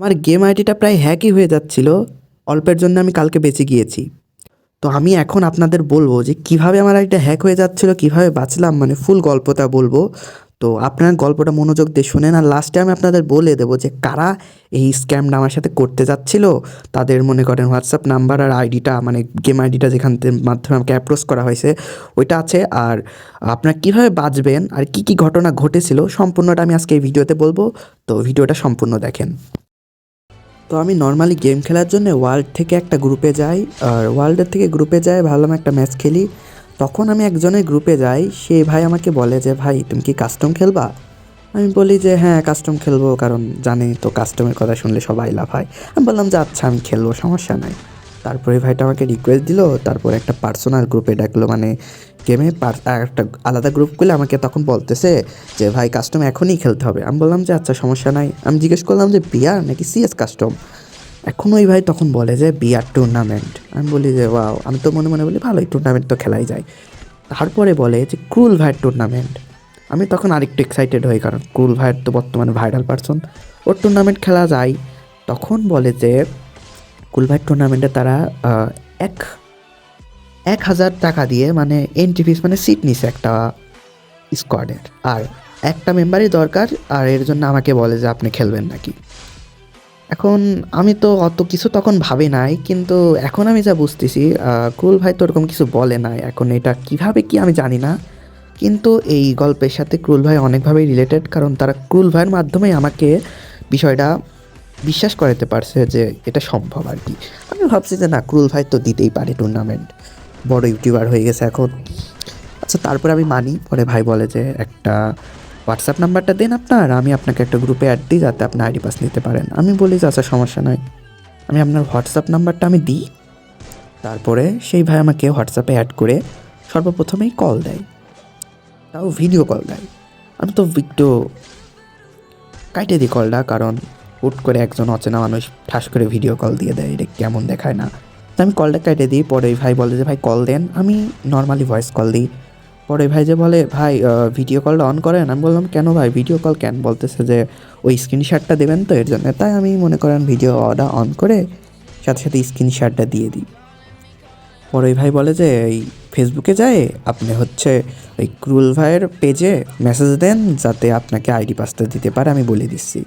আমার গেম আইডিটা প্রায় হ্যাকই হয়ে যাচ্ছিল, অল্পের জন্য আমি কালকে বেঁচে গিয়েছি। তো আমি এখন আপনাদের বলব যে কীভাবে আমার আইডিটা হ্যাক হয়ে যাচ্ছিল, কীভাবে বাঁচলাম মানে ফুল গল্পটা বলব। তো আপনার গল্পটা মনোযোগ দিয়ে শুনেন, আর লাস্টে আমি আপনাদের বলে দেবো যে কারা এই স্ক্যামটা আমার সাথে করতে যাচ্ছিল। তাদের মনে করেন হোয়াটসঅ্যাপ নাম্বার আর আইডিটা মানে গেম আইডিটা যেখান থেকে মাধ্যমে আমাকে অ্যাপ্রোচ করা হয়েছে, ওইটা আছে। আর আপনারা কীভাবে বাঁচবেন, আর কি কি ঘটনা ঘটেছিল, সম্পূর্ণটা আমি আজকে এই ভিডিওতে বলব। তো ভিডিওটা সম্পূর্ণ দেখেন। তো আমি নর্মালি গেম খেলার জন্য ওয়ার্ল্ড থেকে একটা গ্রুপে যাই, আর ওয়ার্ল্ডের থেকে গ্রুপে যাই, ভাবলাম একটা ম্যাচ খেলি। তখন আমি একজনের গ্রুপে যাই, সে ভাই আমাকে বলে যে, ভাই, তুমি কি কাস্টম খেলবা? আমি বলি যে হ্যাঁ কাস্টম খেলব, কারণ জানি তো কাস্টমের কথা শুনলে সবাই লাভ হয় আমি বললাম যে আচ্ছা আমি খেলব, সমস্যা নাই। তারপরে ভাইটা আমাকে রিকোয়েস্ট দিল, তারপর একটা পার্সোনাল গ্রুপে ডাকলো মানে গেমে একটা আলাদা গ্রুপ করলে আমাকে তখন বলতেছে যে, ভাই কাস্টম এখনই খেলতে হবে। আমি বললাম যে আচ্ছা সমস্যা নাই। আমি জিজ্ঞেস করলাম যে, বিয়ার নাকি সিএস কাস্টম এখন ওই ভাই তখন বলে যে, বিয়ার টুর্নামেন্ট আমি বলি যে, ওয়াও। আমি তো মনে মনে বলি, ভালোই টুর্নামেন্ট তো খেলাই যায়। তারপরে বলে যে ক্রুল ভাইয়ের টুর্নামেন্ট আমি তখন আরেকটু এক্সাইটেড হই, কারণ ক্রুল ভাইয়ের তো বর্তমানে ভাইরাল পারসন ওর টুর্নামেন্ট খেলা যায়। তখন বলে যে কুল ভাইয়ের টুর্নামেন্টে তারা এক এক হাজার টাকা দিয়ে মানে এন্ট্রি ফিস মানে সিট নিছে একটা স্কোয়াডের আর একটা মেম্বারই দরকার, আর এর জন্য আমাকে বলে যে আপনি খেলবেন নাকি। এখন আমি তো অত কিছু তখন ভাবি নাই, কিন্তু এখন আমি যা বুঝতেছি ক্রুল ভাই তো ওরকম কিছু বলে নাই। এখন এটা কীভাবে কি আমি জানি না। কিন্তু এই গল্পের সাথে ক্রুল ভাই অনেকভাবেই রিলেটেড কারণ তারা ক্রুল ভাইয়ের মাধ্যমে আমাকে বিষয়টা বিশ্বাস করাতে পারছে যে এটা সম্ভব আর কি। আমি ভাবছি যে না, ক্রুল ভাই তো দিতেই পারে টুর্নামেন্ট বড় ইউটিউবার হয়ে গেছে এখন। আচ্ছা তারপরে আমি মানি। পরে ভাই বলে যে, একটা হোয়াটসঅ্যাপ নাম্বারটা দেন আপনার, আমি আপনাকে একটা গ্রুপে অ্যাড দিই যাতে আপনি আইডি পাস নিতে পারেন। আমি বলি যে আচ্ছা সমস্যা নয় আমি আপনার হোয়াটসঅ্যাপ নাম্বারটা আমি দিই। তারপরে সেই ভাই আমাকে হোয়াটসঅ্যাপে অ্যাড করে সর্বপ্রথমেই কল দেয়। তাও ভিডিও কল দেয়। আমি তো একটু কাইটে দিই কলটা কারণ হুট করে একজন অচেনা মানুষ ঠাস করে ভিডিও কল দিয়ে দেয়, এটা কেমন দেখায় না। তো আমি কলটা কেটে দিই, পরে ভাই বলে যে, ভাই কল দেন। আমি নর্মালি ভয়েস কল দিই। পরে ভাই যে বলে, ভাই ভিডিও কলটা অন করেন? আমি বললাম, কেন ভাই? ভিডিও কল কেন? বলতেছে যে, ওই স্ক্রিনশটটা দেবেন তো, এর জন্য। তাই আমি মনে করেন ভিডিও অর্ডার অন করে সাথে সাথে স্ক্রিনশটটা দিয়ে দিই। পরে ভাই বলে যে, এই ফেসবুকে যায়, আপনি হচ্ছে ওই ক্রুল ভাইয়ের পেজে মেসেজ দেন, যাতে আপনাকে আইডি পাসটা দিতে পারে, আমি বলে দিচ্ছি।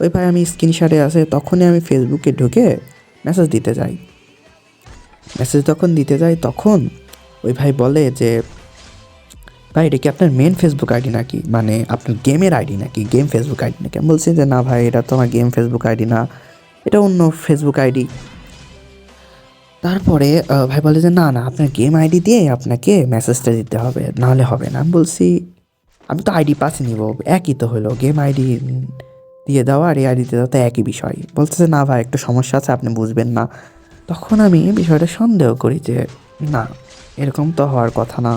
ওই ভাই আমি স্ক্রিনশটে আছে, তখনই আমি ফেসবুকে ঢুকে মেসেজ দিতে যাই। মেসেজ যখন দিতে যাই, তখন ওই ভাই বলে যে, ভাই, এটা কি আপনার মেন ফেসবুক আইডি নাকি? মানে আপনার গেমের আইডি নাকি? গেম ফেসবুক আইডি নাকি? আমি বলছি যে, না ভাই, এটা তো আমার গেম ফেসবুক আইডি না, এটা অন্য ফেসবুক আইডি তারপরে ভাই বলে যে, না না, আপনার গেম আইডি দিয়ে আপনাকে মেসেজটা দিতে হবে, নাহলে হবে না। আমি বলছি, আমি তো আইডি পাস নিব, একই তো হলো গেম আইডি দিয়ে দেওয়া আর এই আইডি দিয়ে দেওয়া তো একই বিষয়। বলতেছে, না ভাই, একটা সমস্যা আছে, আপনি বুঝবেন না। তখন আমি বিষয়টা সন্দেহ করি যে, না, এরকম তো হওয়ার কথা না।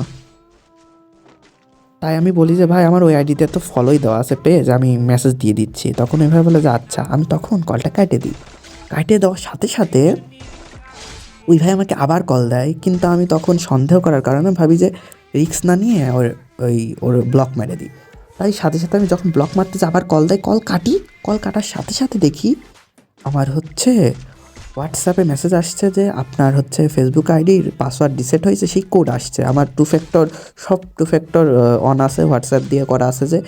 তাই আমি বলি যে, ভাই, আমার ওই আইডিতে তো ফলোই দেওয়া আছে পেজ আমি মেসেজ দিয়ে দিচ্ছি। তখন এভাবে বলে যে আচ্ছা। আমি তখন কলটা কাটে দিই। কাটে দেওয়ার সাথে সাথে ওই ভাই আমাকে আবার কল দেয়, কিন্তু আমি তখন সন্দেহ করার কারণে ভাবি যে রিক্স না নিয়ে ওর, ওই, ওর ব্লক মেরে দিই। তাই সাথে সাথে আমি যখন ব্লক মারতে আবার কল দেয় কল কাটি কল কাটার সাথে সাথে দেখি আমার হচ্ছে হোয়াটসঅ্যাপে মেসেজ আসছে যে আপনার হচ্ছে ফেসবুক আইডির পাসওয়ার্ড রিসেট হয়েছে, সেই কোড আসছে। আমার টু ফ্যাক্টর সব টু ফ্যাক্টর অন আছে হোয়াটসঅ্যাপ দিয়ে করা আছে যে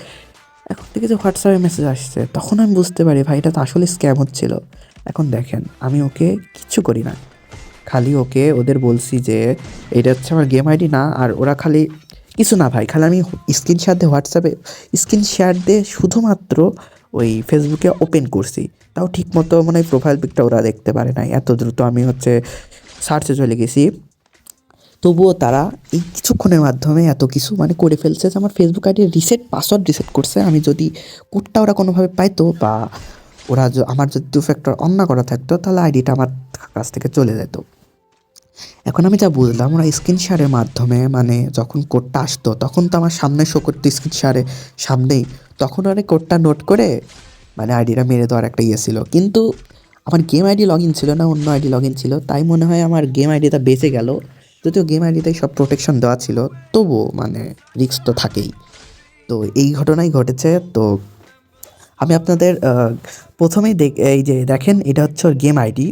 এখন থেকে যে হোয়াটসঅ্যাপে মেসেজ আসছে, তখন আমি বুঝতে পারি, ভাই, এটা তো আসলে স্ক্যাম হচ্ছিল। এখন দেখেন, আমি ওকে কিচ্ছু করি না। খালি ওকে, ওদের বলছি যে, এটা হচ্ছে আমার গেম আইডি না, আর ওরা খালি কিছু না ভাই, খালি আমি স্ক্রিনশট দিয়ে হোয়াটসঅ্যাপে স্ক্রিনশট দিয়ে শুধুমাত্র ওই ফেসবুকে ওপেন করছি। তাও ঠিক মতো মানে প্রোফাইল পিকটা ওরা দেখতে পারে নাই। এত দ্রুত আমি হচ্ছে সার্চে চলে গেছি। তবুও তারা এই কিছুক্ষণের মাধ্যমে এত কিছু মানে করে ফেলছে যে আমার Facebook ID reset password reset করছে। আমি যদি কোডটা ওরা কোনোভাবে পাইতো বা ওরা আমার যদি দু ফ্যাক্টর অন্য করা থাকতো, তাহলে আইডিটা আমার কাছ থেকে চলে যেত। এখন আমি যা বুঝলাম, ওরা স্ক্রিন শেয়ারের মাধ্যমে মানে যখন কোডটা আসতো, তখন তো আমার সামনে শো করতো স্ক্রিন শেয়ারে সামনেই। তখন ওরা কোডটা নোট করে মানে আইডিটা মেরে দেওয়ার একটা ইয়ে ছিল। কিন্তু আমার গেম আইডি লগ ইন ছিল না, অন্য আইডি লগ ইন ছিল, তাই মনে হয় আমার গেম আইডিটা বেঁচে গেল। যদিও গেম আইডিতে সব প্রোটেকশন দেওয়া ছিল তবুও মানে রিস্ক তো থাকেই। তো এই ঘটনাই ঘটেছে, তো আমি আপনাদের প্রথমেই দেখ, এই যে দেখেন, এটা হচ্ছে গেম আইডি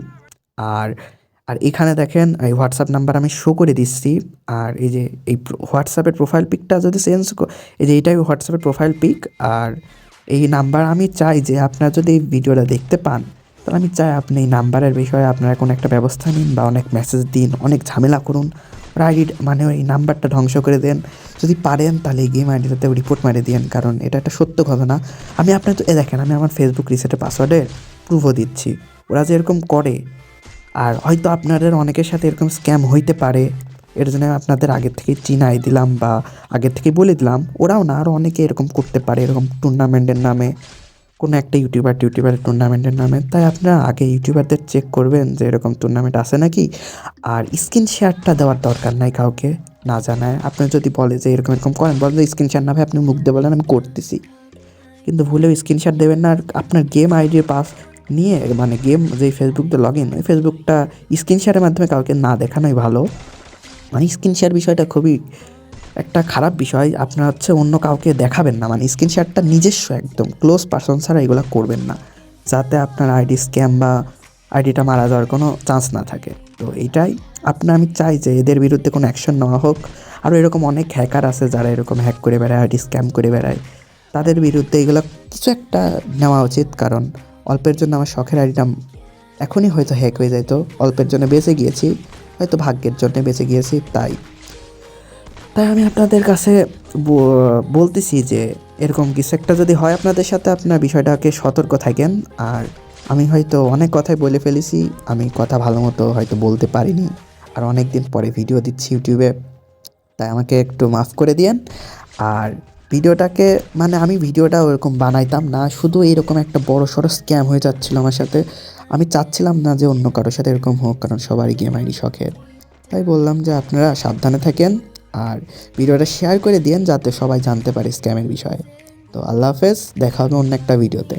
আর আর এখানে দেখেন, এই হোয়াটসঅ্যাপ নাম্বার আমি শো করে দিচ্ছি। আর এই যে, এই হোয়াটসঅ্যাপের প্রোফাইল পিকটা যদি চেঞ্জ এই যে এইটাই হোয়াটসঅ্যাপের প্রোফাইল পিক আর এই নাম্বার আমি চাই যে আপনারা যদি এই ভিডিওটা দেখতে পান, তাহলে আমি চাই আপনি এই নাম্বারের বিষয়ে আপনারা কোনো একটা ব্যবস্থা নিন বা অনেক মেসেজ দিন, অনেক ঝামেলা করুন। আইডি মানে ওই নাম্বারটা ধ্বংস করে দেন। যদি পারেন, তাহলে এই গেম আইডিটাতে রিপোর্ট মারিয়ে দিন কারণ এটা একটা সত্য ঘটনা আমি আপনার তো এ দেখেন, আমি আমার ফেসবুক রিসেটের পাসওয়ার্ডের প্রুফও দিচ্ছি। ওরা যে এরকম করে আর হয়তো আপনাদের অনেকের সাথে এরকম স্ক্যাম হইতে পারে। এর জন্য আপনাদের আগের থেকে চিনাই দিলাম বা আগের থেকে বলে দিলাম। ওরাও না আরও অনেকে এরকম করতে পারে, এরকম টুর্নামেন্টের নামে। কোনো একটা ইউটিউবার টিউটিউবারের টুর্নামেন্টের নামে। তাই আপনারা আগে ইউটিউবারদের চেক করবেন যে এরকম টুর্নামেন্ট আছে নাকি। আর স্ক্রিন শেয়ারটা দেওয়ার দরকার নাই কাউকে, না জানায়। আপনি যদি বলে যে এরকম এরকম করেন বলেন যে স্ক্রিন শেয়ার না ভাই, আপনি মুখ দিয়ে বলেন, আমি করতেছি। কিন্তু ভুলেও স্ক্রিনশট দেবেন না। আর আপনার গেম আইডির পাস নিয়ে মানে গেম যে ফেসবুক দিয়ে লগ ইন ওই ফেসবুকটা স্ক্রিনশটের মাধ্যমে কাউকে না দেখানোই ভালো। মানে স্ক্রিনশট বিষয়টা খুবই একটা খারাপ বিষয়। আপনার হচ্ছে অন্য কাউকে দেখাবেন না। মানে স্ক্রিনশটটা নিজস্ব একদম। ক্লোজ পার্সন ছাড়া এগুলো করবেন না। যাতে আপনার আইডি স্ক্যাম বা আইডিটা মারা যাওয়ার কোনো চান্স না থাকে। তো এইটাই। আপনার আমি চাই যে এদের বিরুদ্ধে কোনো অ্যাকশন নেওয়া হোক। আরও এরকম অনেক হ্যাকার আছে যারা এরকম হ্যাক করে বেড়ায় আইডি স্ক্যাম করে বেড়ায়। তাদের বিরুদ্ধে এগুলো কিছু একটা নেওয়া উচিত। কারণ অল্পের জন্য আমার শখের আইডিটা এখনই হয়তো হ্যাক হয়ে যেত অল্পের জন্য বেঁচে গিয়েছি, হয়তো ভাগ্যের জন্য বেঁচে গিয়েছি, তাই। তাই আমি আপনাদের কাছে বলতেছি যে এরকম কিছু একটা যদি হয় আপনাদের সাথে, আপনার বিষয়টাকে সতর্ক থাকেন। আর আমি হয়তো অনেক কথাই বলে ফেলেছি, আমি কথা ভালো মতো হয়তো বলতে পারিনি। আর অনেক দিন পরে ভিডিও দিচ্ছি ইউটিউবে, তাই আমাকে একটু মাফ করে দিয়েন। আর ভিডিওটাকে মানে আমি ভিডিওটা ওরকম বানাইতাম না, শুধু এরকম একটা বড় সড়ো স্ক্যাম হয়ে যাচ্ছিল আমার সাথে। আমি চাচ্ছিলাম না যে অন্য কারোর সাথে এরকম হোক, কারণ সবারই গেম আইডি শখের। তাই বললাম যে আপনারা সাবধানে থাকেন আর ভিডিওটা শেয়ার করে দিন যাতে সবাই জানতে পারে স্ক্যামের বিষয়ে। তো আল্লাহ হাফেজ, দেখা হবে অন্য একটা ভিডিওতে